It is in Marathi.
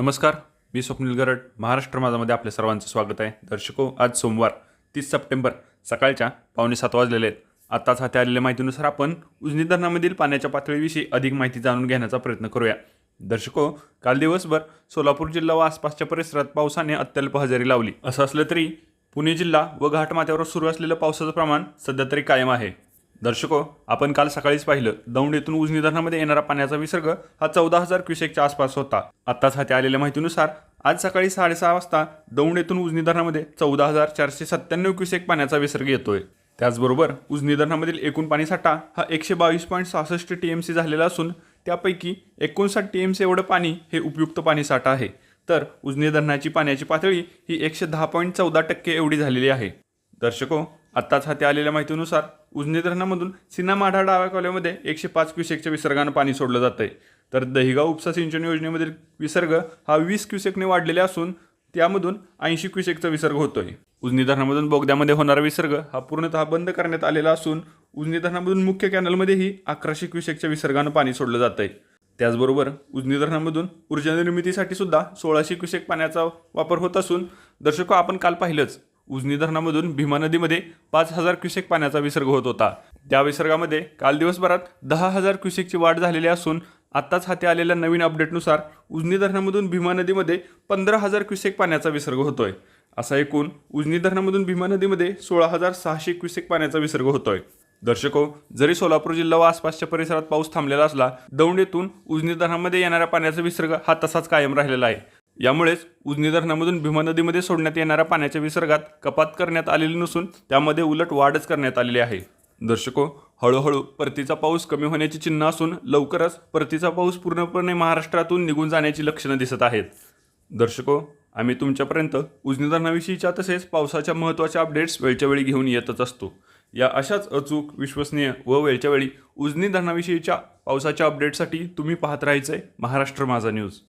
नमस्कार मी स्वप्नील गरड. महाराष्ट्र माझामध्ये आपल्या सर्वांचं स्वागत आहे. दर्शको आज सोमवार तीस सप्टेंबर सकाळच्या पावणे सात वाजलेले आहेत. आत्ताच हाती आलेल्या माहितीनुसार आपण उजनी धरणामधील पाण्याच्या पातळीविषयी अधिक माहिती जाणून घेण्याचा प्रयत्न करूया. दर्शको काल दिवसभर सोलापूर जिल्हा व आसपासच्या परिसरात पावसाने अत्यल्प हजेरी लावली. असं असलं तरी पुणे जिल्हा व घाटमाथ्यावर सुरू असलेलं पावसाचं प्रमाण सध्या तरी कायम आहे. दर्शको आपण काल सकाळीच पाहिलं दौंड येथून उजनी धरणामध्ये येणारा पाण्याचा विसर्ग हा चौदा हजार क्युसेकच्या आसपास होता. आत्ताच हाती आलेल्या माहितीनुसार आज सकाळी साडेसहा वाजता दौंड येथून उजनी धरणामध्ये चौदा हजार चारशे सत्त्याण्णव क्युसेक पाण्याचा विसर्ग येतोय. त्याचबरोबर उजनी धरणामधील एकूण पाणीसाठा हा एकशे बावीस पॉईंट सहासष्ट टी एम सी झालेला असून त्यापैकी एकोणसाठ टी एम सी एवढं पाणी हे उपयुक्त पाणीसाठा आहे. तर उजनी धरणाची पाण्याची पातळी ही एकशे दहा पॉईंट चौदा टक्के एवढी झालेली आहे. दर्शको आत्ताच हाती आलेल्या माहितीनुसार उजनी धरणामधून सिन्हा माढा डाव्या कॉलेमध्ये एकशे पाच क्युसेकच्या विसर्गानं पाणी सोडलं जात आहे तर दहिगाव उपसा सिंचन योजनेमधील विसर्ग हा वीस क्युसेकने वाढलेला असून त्यामधून ऐंशी क्युसेकचा विसर्ग होतोय. उजनी धरणामधून बोगद्यामध्ये होणारा विसर्ग हा पूर्णतः बंद करण्यात आलेला असून उजनी धरणामधून मुख्य कॅनलमध्येही अकराशे क्युसेकच्या विसर्गानं पाणी सोडलं जात आहे त्याचबरोबर उजनी धरणामधून ऊर्जा निर्मितीसाठी सुद्धा सोळाशे क्युसेक पाण्याचा वापर होत असून दर्शको आपण काल पाहिलंच उजनी धरणामधून भीमा नदीमध्ये पाच हजार क्युसेक पाण्याचा विसर्ग होत होता. त्या विसर्गामध्ये काल दिवसभरात दहा हजार क्युसेकची वाढ झालेली असून आत्ताच हाती आलेल्या नवीन अपडेटनुसार उजनी धरणामधून भीमा नदीमध्ये पंधरा हजार क्युसेक पाण्याचा विसर्ग होतोय. असा एकूण उजनी धरणामधून भीमा नदीमध्ये सोळा हजार सहाशे क्युसेक पाण्याचा विसर्ग होतोय. दर्शको जरी सोलापूर जिल्हा व आसपासच्या परिसरात पाऊस थांबलेला असला दौंड येथून उजनी धरणामध्ये येणाऱ्या पाण्याचा विसर्ग हा तसाच कायम राहिलेला आहे. यामुळेच उजनी धरणामधून भीमा नदीमध्ये सोडण्यात येणाऱ्या पाण्याच्या विसर्गात कपात करण्यात आलेली नसून त्यामध्ये उलट वाढच करण्यात आलेली आहे. दर्शको हळूहळू परतीचा पाऊस कमी होण्याची चिन्ह असून लवकरच परतीचा पाऊस पूर्णपणे महाराष्ट्रातून निघून जाण्याची लक्षणं दिसत आहेत. दर्शको आम्ही तुमच्यापर्यंत उजनी धरणाविषयीच्या तसेच पावसाच्या महत्त्वाच्या अपडेट्स वेळच्या वेळी घेऊन येतच असतो. या अशाच अचूक विश्वसनीय व वेळच्या वेळी उजनी धरणाविषयीच्या पावसाच्या अपडेटसाठी तुम्ही पाहत राहायचं आहे महाराष्ट्र माझा न्यूज.